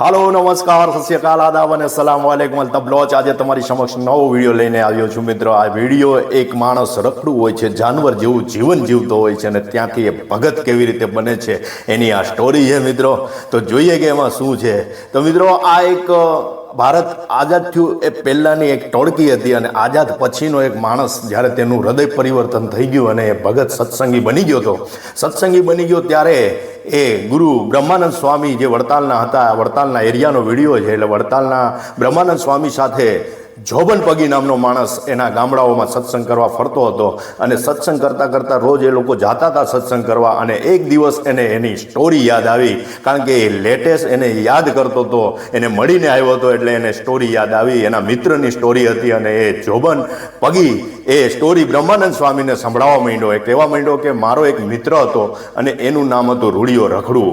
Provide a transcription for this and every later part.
હાલો, નમસ્કાર, સત શ્રી આદાબ અને સલામ વાલેકુમ. તબલોચ લોચ આજે તમારી સમક્ષ નવો વીડિયો લઈને આવ્યો છું મિત્રો. આ વીડિયો એક માણસ રખડું હોય છે, જાનવર જેવું જીવન જીવતો હોય છે અને ત્યાંથી એ ભગત કેવી રીતે બને છે એની આ સ્ટોરી છે મિત્રો. તો જોઈએ કે એમાં શું છે. તો મિત્રો, આ એક ભારત આઝાદ થયું એ પહેલાંની એક ટોળકી હતી અને આઝાદ પછીનો એક માણસ જ્યારે તેનું હૃદય પરિવર્તન થઈ ગયું અને એ ભગત સત્સંગી બની ગયો હતો. સત્સંગી બની ગયો ત્યારે એ ગુરુ બ્રહ્માનંદ સ્વામી જે વડતાલના હતા, વડતાલના એરિયાનો વીડિયો છે, એટલે વડતાલના બ્રહ્માનંદ સ્વામી સાથે જોબન પગી નામનો માણસ એના ગામડાઓમાં સત્સંગ કરવા ફરતો હતો અને સત્સંગ કરતાં કરતાં રોજ એ લોકો જાતા હતા સત્સંગ કરવા અને એક દિવસ એને એની સ્ટોરી યાદ આવી. કારણ કે એ લેટેસ્ટ એને યાદ કરતો હતો. એને મળીને આવ્યો હતો એટલે એને સ્ટોરી યાદ આવી. એના મિત્રની સ્ટોરી હતી અને એ જોબન પગી એ સ્ટોરી બ્રહ્માનંદ સ્વામીને સંભળાવવા માંડ્યો. એ કહેવા માંડ્યો કે મારો એક મિત્ર હતો અને એનું નામ હતું રૂડિયો રખડું.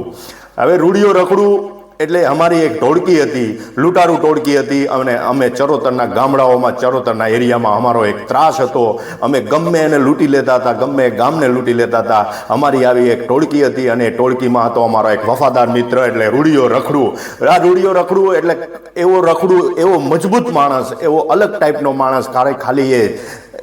હવે રૂડિયો રખડું એટલે અમારી એક ટોળકી હતી, લૂંટારું ટોળકી હતી. અને અમે ચરોતરના ગામડાઓમાં, ચરોતરના એરિયામાં અમારો એક ત્રાસ હતો. અમે ગમે એને લૂંટી લેતા હતા, ગમે ગામને લૂંટી લેતા હતા. અમારી આવી એક ટોળકી હતી અને એ ટોળકીમાં હતો અમારો એક વફાદાર મિત્ર એટલે રૂડિયો રખડું. આ રૂડિયો રખડું એટલે એવો રખડું, એવો મજબૂત માણસ, એવો અલગ ટાઈપનો માણસ કારે ખાલી એ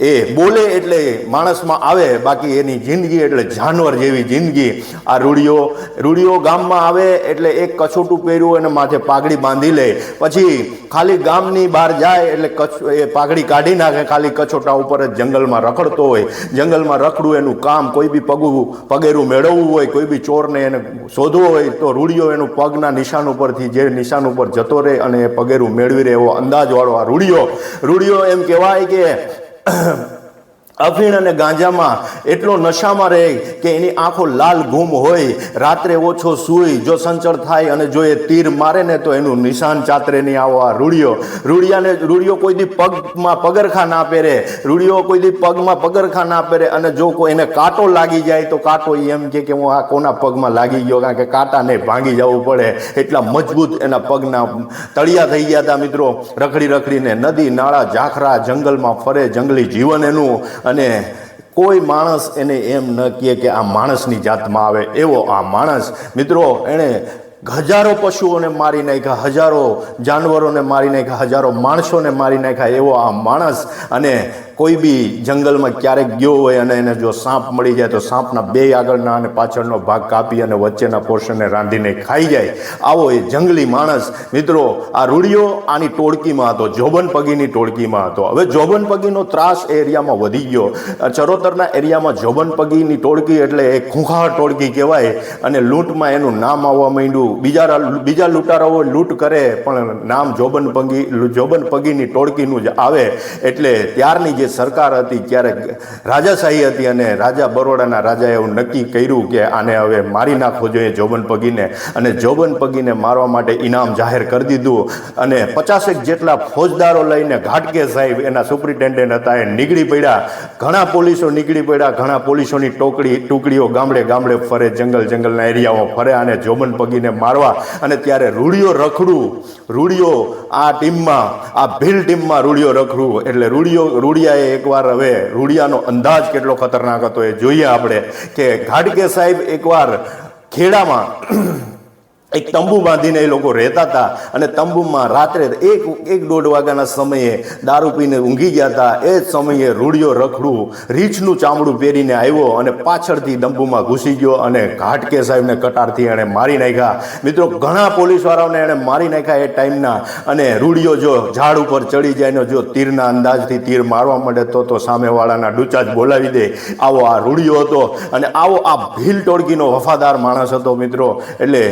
એ બોલે એટલે માણસમાં આવે, બાકી એની જિંદગી એટલે જાનવર જેવી જિંદગી. આ રૂડિયો રૂડિયો ગામમાં આવે એટલે એક કછોટું પહેર્યું અને માથે પાઘડી બાંધી લે. પછી ખાલી ગામની બહાર જાય એટલે કચ્છ એ પાઘડી કાઢી નાખે, ખાલી કછોટા ઉપર જ જંગલમાં રખડતો હોય. જંગલમાં રખડું એનું કામ, કોઈ બી પગું, પગેરું મેળવવું હોય, કોઈ બી ચોરને એને શોધવો હોય, તો રૂડિયો એનું પગના નિશાન ઉપરથી જે નિશાન ઉપર જતો રહે અને એ પગેરું મેળવી રહે એવો અંદાજવાળો આ રૂડિયો રૂડિયો એમ કહેવાય કે uh અફીણ અને ગાંજામાં એટલો નશામાં રહે કે એની આંખો લાલ ગુમ હોય. રાત્રે ઓછો સૂઈ, જો સંચળ થાય અને જો એ તીર મારે ને તો એનું નિશાન ચાતરે નહીં આવો આ રૂડિયો રૂડિયાને રૂડિયો કોઈ દી પગમાં પગરખા ના પહેરે. રૂડિયો કોઈ દી પગમાં પગરખા ના પહેરે અને જો કોઈ એને કાંટો લાગી જાય તો કાંટો એમ કે હું આ કોના પગમાં લાગી ગયો? કારણ કે કાંટાને ભાંગી જવું પડે. એટલા મજબૂત એના પગના તળિયા થઈ ગયા હતા મિત્રો. રખડી રખડીને નદી, નાળા, ઝાખરા, જંગલમાં ફરે જંગલી જીવન એનું. અને કોઈ માણસ એને એમ ન કહે કે આ માણસની જાતમાં આવે એવો આ માણસ. મિત્રો, એણે હજારો પશુઓને મારી નાખ્યા, હજારો જાનવરોને મારી નાખ્યા, હજારો માણસોને મારી નાખ્યા એવો આ માણસ અને કોઈ બી જંગલમાં ક્યારેક ગયો હોય અને એને જો સાપ મળી જાય તો સાપના બે આગળના અને પાછળનો ભાગ કાપી અને વચ્ચેના પોર્શનને રાંધીને ખાઈ જાય. આવો એ જંગલી માણસ. મિત્રો, આ રૂડિયો આની ટોળકીમાં હતો, જોબન પગીની ટોળકીમાં હતો. હવે જોબન પગીનો ત્રાસ એ એરિયામાં વધી ગયો. ચરોતરના એરિયામાં જોબન પગીની ટોળકી એટલે એ ખૂંખાર ટોળકી કહેવાય અને લૂંટમાં એનું નામ આવવા માંડ્યું. બીજા બીજા લૂંટારાઓ લૂંટ કરે, પણ નામ જોબન પગી, જોબન પગીની ટોળકીનું જ આવે. એટલે ત્યારની જે સરકાર હતી ક્યારેક રાજાશાહી હતી અને રાજા બરોડાના રાજાએ એવું નક્કી કર્યું કે આને હવે મારી નાખવો જોઈએ જોબન પગીને. અને જોબન પગીને મારવા માટે ઇનામ જાહેર કરી દીધું. અને પચાસેક જેટલા ફોજદારો લઈને ઘાટકે સાહેબ એના સુપ્રિન્ટેન્ડન્ટ હતા, એ નીકળી પડ્યા. ઘણા પોલીસો નીકળી પડ્યા, ઘણા પોલીસોની ટોકડી, ટુકડીઓ ગામડે ગામડે ફરે, જંગલ જંગલના એરિયામાં ફરે અને જોબન પગીને મારવા અને ત્યારે રૂડિયો રખડું. રૂડિયો આ ટીમમાં, આ ભીલ ટીમમાં રૂડિયો રખડું. એટલે રૂડિયો, રૂડિયાએ એકવાર હવે રૂડિયાનો અંદાજ કેટલો ખતરનાક હતો એ જોઈએ આપણે. કે ઘાટકે સાહેબ એકવાર ખેડામાં એક તંબુ બાંધીને એ લોકો રહેતા હતા અને તંબુમાં રાત્રે એક એક દોઢ વાગ્યાના સમયે દારૂ પીને ઊંઘી ગયા હતા. એ જ સમયે રૂડિયો રખડું, રીંછનું ચામડું પહેરીને આવ્યો અને પાછળથી તંબુમાં ઘૂસી ગયો અને ઘાટકે સાહેબને કટારથી એણે મારી નાખ્યા. મિત્રો, ઘણા પોલીસવાળાઓને એણે મારી નાખ્યા એ ટાઈમના અને રૂડિયો જો ઝાડ ઉપર ચડી જાય જો તીરના અંદાજથી તીર મારવા માંડે તો તો સામેવાળાના ડૂચા જ બોલાવી દે. આવો આ રૂડિયો હતો અને આવો આ ભીલ ટોળકીનો વફાદાર માણસ હતો મિત્રો. એટલે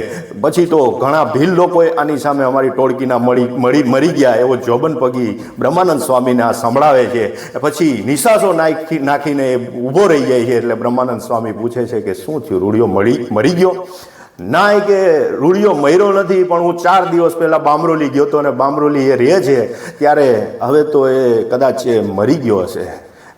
પછી તો ઘણા ભીલ લોકોએ આની સામે અમારી ટોળકીના મળી મળી, મરી ગયા એવો જોબન પગી બ્રહ્માનંદ સ્વામીને આ સંભળાવે છે. પછી નિશાસો નાખી, નાખીને ઊભો રહી જાય છે એટલે બ્રહ્માનંદ સ્વામી પૂછે છે કે શું થયું? રૂડિયો મળી, મરી ગયો? ના કે રૂડિયો મર્યો નથી, પણ હું ચાર દિવસ પહેલાં બામરોલી ગયો હતો અને બામરોલી એ રહે છે, ત્યારે હવે તો એ કદાચ એ મરી ગયો હશે.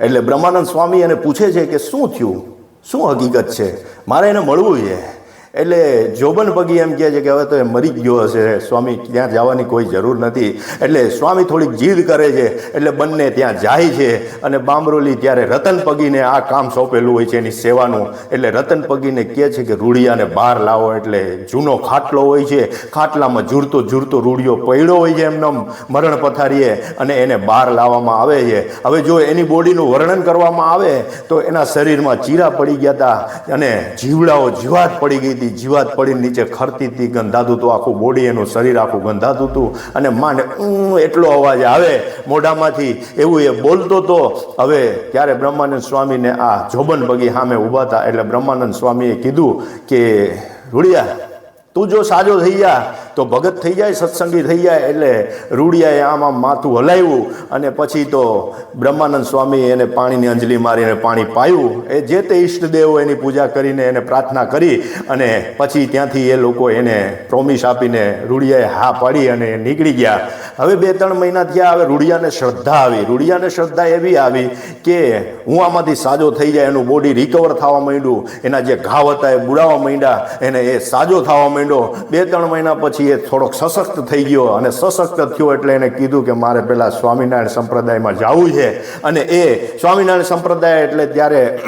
એટલે બ્રહ્માનંદ સ્વામી એને પૂછે છે કે શું થયું? શું હકીકત છે? મારે એને મળવું છે. એટલે જોબન પગી એમ કહે છે કે હવે તો એ મરી ગયો હશે. સ્વામી, ત્યાં જવાની કોઈ જરૂર નથી. એટલે સ્વામી થોડીક જીદ કરે છે. એટલે બંને ત્યાં જાય છે અને બામરોલી ત્યારે રતન પગીને આ કામ સોંપેલું હોય છે એની સેવાનું. એટલે રતન પગીને કહે છે કે રૂડિયાને બહાર લાવો એટલે જૂનો ખાટલો હોય છે. ખાટલામાં ઝૂરતો ઝૂરતો રૂડિયો પડ્યો હોય છે એમનો મરણ પથારીએ અને એને બહાર લાવવામાં આવે છે. હવે જો એની બોડીનું વર્ણન કરવામાં આવે તો એના શરીરમાં ચીરા પડી ગયા હતા અને જીવડાઓ જીવાત પડી ગઈ હતી. જીવાત પડીને નીચે ખરતી હતી ગંધાતું હતું આખું બોડી એનું શરીર આખું ગંધાતું હતું અને ઉં એટલો અવાજ આવે મોઢામાંથી. એવું એ બોલતો તો હવે ત્યારે બ્રહ્માનંદ સ્વામીને આ જોબન બગી સામે ઊભા હતા. એટલે બ્રહ્માનંદ સ્વામીએ કીધું કે, રૂડિયા તું જો સાજો થઈ જા, તો ભગત થઈ જાય, સત્સંગી થઈ જાય, એટલે રૂડિયાએ આમ આમ માથું હલાવ્યું અને પછી તો બ્રહ્માનંદ સ્વામી એને પાણીની અંજલિ મારીને પાણી પાયું. એ જે તે ઈષ્ટદેવો એની પૂજા કરીને એને પ્રાર્થના કરી અને પછી ત્યાંથી એ લોકો એને પ્રોમિસ આપીને રૂડિયાએ હા પાડી અને નીકળી ગયા. હવે બે ત્રણ મહિના થયા, હવે રૂડિયાને શ્રદ્ધા આવી. રૂડિયાને શ્રદ્ધા એવી આવી કે હું આમાંથી સાજો થઈ જાય, એનું બોડી રિકવર થવા માંડ્યું. એના જે ઘાવ હતા એ બુડાવા માંડ્યા, એને એ સાજો થવા માંડ્યો. બે, ત્રણ મહિના પછી એ થોડોક સશક્ત થઈ ગયો અને સશક્ત થયો એટલે એને કીધું કે મારે પેલા સ્વામિનારાયણ સંપ્રદાયમાં જવું છે. અને એ સ્વામિનારાયણ સંપ્રદાય એટલે ત્યારે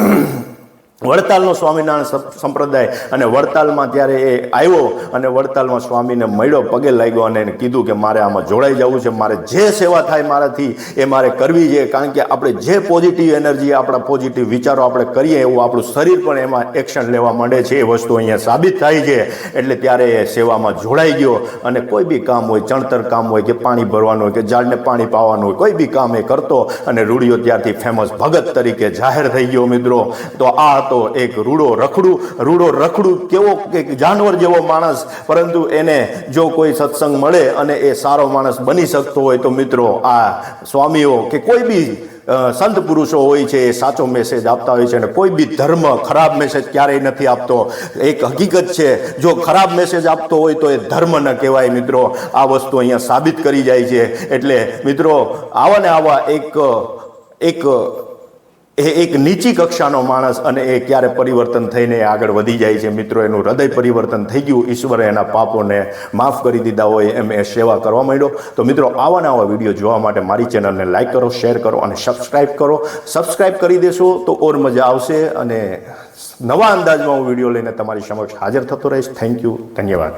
વડતાલનો સ્વામિનારાયણ સંપ્રદાય અને વડતાલમાં ત્યારે એ આવ્યો અને વડતાલમાં સ્વામીને મળ્યો, પગે લાગ્યો અને એને કીધું કે મારે આમાં જોડાઈ જવું છે, મારે જે સેવા થાય મારાથી એ મારે કરવી છે, કારણ કે આપણે જે પોઝિટિવ એનર્જી આપણા પોઝિટિવ વિચારો આપણે કરીએ એવું આપણું શરીર પણ એમાં એક્શન લેવા માંડે છે, એ વસ્તુ અહીંયા સાબિત થાય છે. એટલે ત્યારે એ સેવામાં જોડાઈ ગયો અને કોઈ બી કામ હોય, ચણતર કામ હોય કે પાણી ભરવાનું હોય કે ઝાડને પાણી પાવાનું હોય, કોઈ બી કામ એ કરતો અને રૂડિયો ત્યારથી ફેમસ ભગત તરીકે જાહેર થઈ ગયો મિત્રો. તો આ હતો એક રૂડો રખડું રૂડો રખડું કેવો કે જાનવર જેવો માણસ, પરંતુ એને જો કોઈ સત્સંગ મળે અને એ સારો માણસ બની શકતો હોય તો મિત્રો આ સ્વામીઓ કે કોઈ બી સંત પુરુષો હોય છે એ સાચો મેસેજ આપતા હોય છે અને કોઈ બી ધર્મ ખરાબ મેસેજ ક્યારેય નથી આપતો. એક હકીકત છે, જો ખરાબ મેસેજ આપતો હોય તો એ ધર્મ ન કહેવાય મિત્રો. આ વસ્તુ અહીંયા સાબિત કરી જાય છે. એટલે મિત્રો, આવા ને આવા એક એક એ એક નીચી કક્ષાનો માણસ અને એ ક્યારે પરિવર્તન થઈને આગળ વધી જાય છે મિત્રો, એનું હૃદય પરિવર્તન થઈ ગયું. ઈશ્વરે એના પાપોને માફ કરી દીધા હોય એમ એ સેવા કરવા માંડ્યો. તો મિત્રો, આવા ને આવા વીડિયો જોવા માટે મારી ચેનલને લાઈક કરો, શેર કરો અને સબસ્ક્રાઈબ કરો. સબસ્ક્રાઈબ કરી દેશો તો ઓર મજા આવશે અને નવા અંદાજમાં હું વીડિયો લઈને તમારી સમક્ષ હાજર થતો રહીશ. Thank you. ધન્યવાદ.